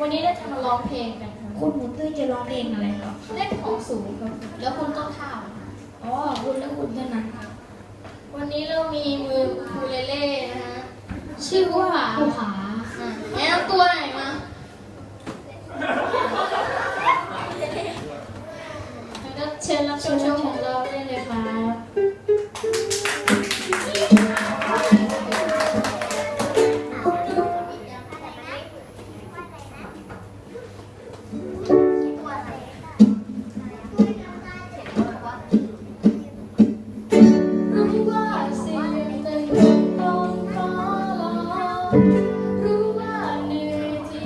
วันนี้เราจะมาร้องเพลงกันค่ะคุณหมูตุ้ยจะร้องเพลงอะไรครับเล่นของสูงครับ แล้วคุณต้องข้าวอ๋อคุณและคุณเท่านั้นครัวันนี้เรามีมือคูเลเล่นะฮะชื่อว่าภูผาแอะตัวไหน่อยมาเชิญรับชมของเราได้เลยค่ะ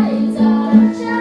lights are shining.